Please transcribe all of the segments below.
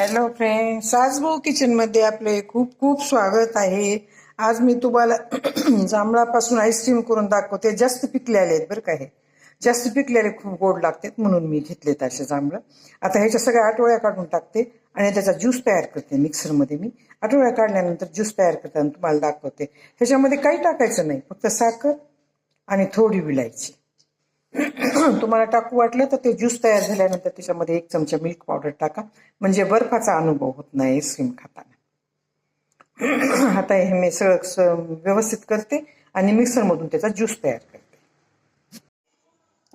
Hello friend सासभाऊ किचनमध्ये आपले खूप खूप स्वागत आहे. आज मी तुम्हाला जांभळापासून आईस्क्रीम करून दाखवते. जास्त पिकलेले आहेत बरं का हे. जास्त पिकलेले खूप गोड लागतात म्हणून मी घेतलेत असे जांभळं. आता ह्याच्या सगळ्या आठवड्या काढून टाकते आणि त्याचा ज्यूस तयार करते मिक्सरमध्ये मी. आठवड्या काढल्यानंतर ज्यूस तयार करते आणि तुम्हाला दाखवते. ह्याच्यामध्ये काही टाकायचं नाही. फक्त साखर आणि थोडी विलायची. तुम्हाला टाकू वाटलं तर ते ज्यूस तयार झाल्यानंतर त्याच्यामध्ये एक चमचा मिल्क पावडर टाका. म्हणजे बर्फाचा अनुभव होत नाही आईस्क्रीम खाताना. आता हे मी सगळं व्यवस्थित करते आणि मिक्सरमधून त्याचा ज्यूस तयार करते.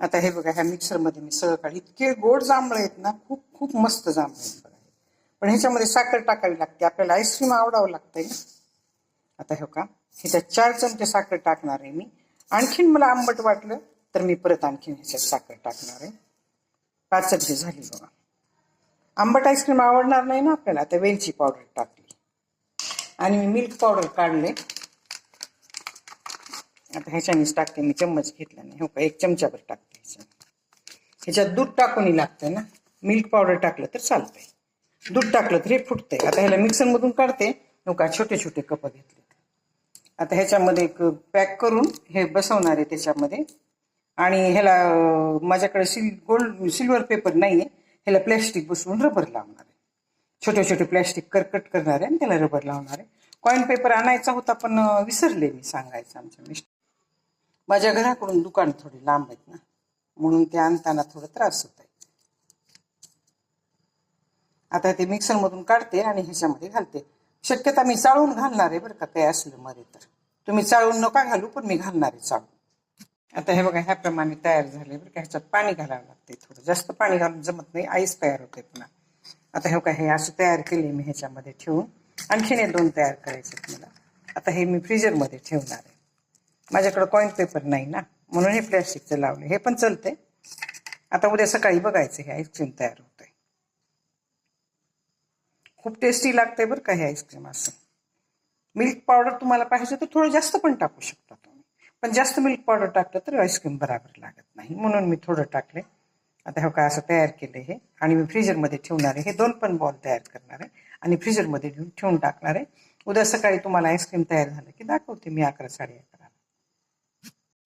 आता हे बघा ह्या मिक्सरमध्ये मी सगळं काढ इतके गोड जांभळे आहेत ना खूप खूप मस्त जांभळे आहेत बघा. पण ह्याच्यामध्ये साखर टाकावी लागते. आपल्याला आईस्क्रीम आवडावं लागतंय ना. आता हे का ह्याच्यात चार चमचे साखर टाकणार आहे मी. आणखीन मला आंबट वाटलं तर मी परत आणखी ह्याच्यात साखर टाकणार आहे. पाच चमचे झाली बघा. आंबट आईस्क्रीम आवडणार नाही ना आपल्याला आता वेलची पावडर टाकली. आणि मी मिल्क पावडर काढले. आता ह्याच्यानेच टाकते मी चम्मच घेतला नाही. हो का एक चमच्यावर टाकते ह्याच्यात. ह्याच्यात दूध टाकूनही लागतंय ना. मिल्क पावडर टाकलं तर चालतंय. दूध टाकलं तर हे फुटतंय. आता ह्याला मिक्सरमधून काढते. हो का छोटे छोटे कप घेतले आता ह्याच्यामध्ये एक पॅक करून हे बसवणार आहे त्याच्यामध्ये. आणि ह्याला माझ्याकडे सिल गोल्ड सिल्वर पेपर नाही आहे ह्याला प्लॅस्टिक बसवून रबर लावणार आहे. छोटे छोटे प्लॅस्टिक करकट करणार आहे आणि त्याला रबर लावणार आहे. कॉईन पेपर आणायचा होता पण विसरले मी सांगायचं आमच्या मिस्टर. माझ्या घराकडून दुकान थोडी लांब आहेत ना म्हणून ते आणताना थोडा त्रास होत आहे. आता ते मिक्सरमधून काढते आणि ह्याच्यामध्ये घालते. शक्यता मी चाळून घालणार आहे बरं का काही असलं मध्ये तर. तुम्ही चाळून नका घालू पण मी घालणार आहे चाळून. आता हे बघा ह्याप्रमाणे तयार झाले बरं का. ह्याच्यात पाणी घालावं लागते थोडं. जास्त पाणी घालून जमत नाही आईस तयार होते पुन्हा. आता हे बघा हे असं तयार केले मी ह्याच्यामध्ये ठेवून. आणखीन हे दोन तयार करायचे मला. आता हे मी फ्रीजरमध्ये ठेवणार आहे. माझ्याकडे कॉईन पेपर नाही ना म्हणून हे प्लॅस्टिकचं लावले हे पण चालतंय. आता उद्या सकाळी बघायचं हे आईस्क्रीम तयार होतंय. खूप टेस्टी लागते बरं का हे आईस्क्रीम असं. मिल्क पावडर तुम्हाला पाहिजे तर थोडं जास्त पण टाकू शकता पण जास्त मिल्क पावडर टाकलं तर आईस्क्रीम बराबर लागत नाही. म्हणून मी थोडं टाकले आता हे काय असं तयार केलं हे. आणि मी फ्रीजरमध्ये ठेवणार आहे. हे दोन पण बॉल तयार करणार आहे. आणि फ्रीजरमध्ये ठेवून टाकणार आहे. उद्या सकाळी तुम्हाला आईस्क्रीम तयार झालं की दाखवते मी अकरा साडे अकरा.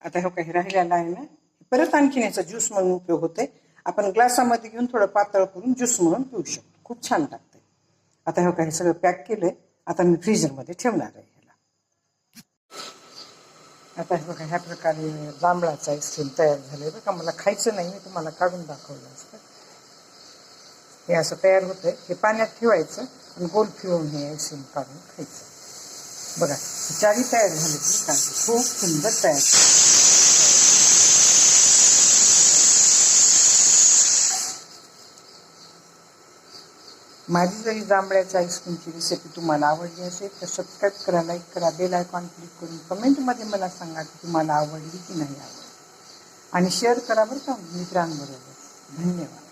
आता हे काही राहिलेलं आहे ना. परत आणखीन याचा ज्यूस म्हणून उपयोग होते आपण ग्लासामध्ये घेऊन थोडं पातळ करून ज्यूस म्हणून पिऊ शकतो. खूप छान लागते आता हे काही सगळं पॅक केलंय. आता मी फ्रीजरमध्ये ठेवणार आहे. आता हे बघा ह्या प्रकारे जांभळाचं आईस्क्रीम तयार झालं आहे का. मला खायचं नाही मी तुम्हाला काढून दाखवलं असतं. हे असं तयार होतंय. हे पाण्यात ठेवायचं आणि गोल फिरवून हे आईस्क्रीम काढून खायचं. बघा चारी तयार झाले का. खूप सुंदर तयार. माझी जरी जांभळ्याच्या आईस्क्रीमची रेसिपी तुम्हाला आवडली असेल तर सबस्क्राईब करा लाईक करा बेल आयकॉन क्लिक करून कमेंटमध्ये मला सांगा की तुम्हाला आवडली की नाही आवडली. आणि शेअर करा बरं का मित्रांबरोबर. धन्यवाद.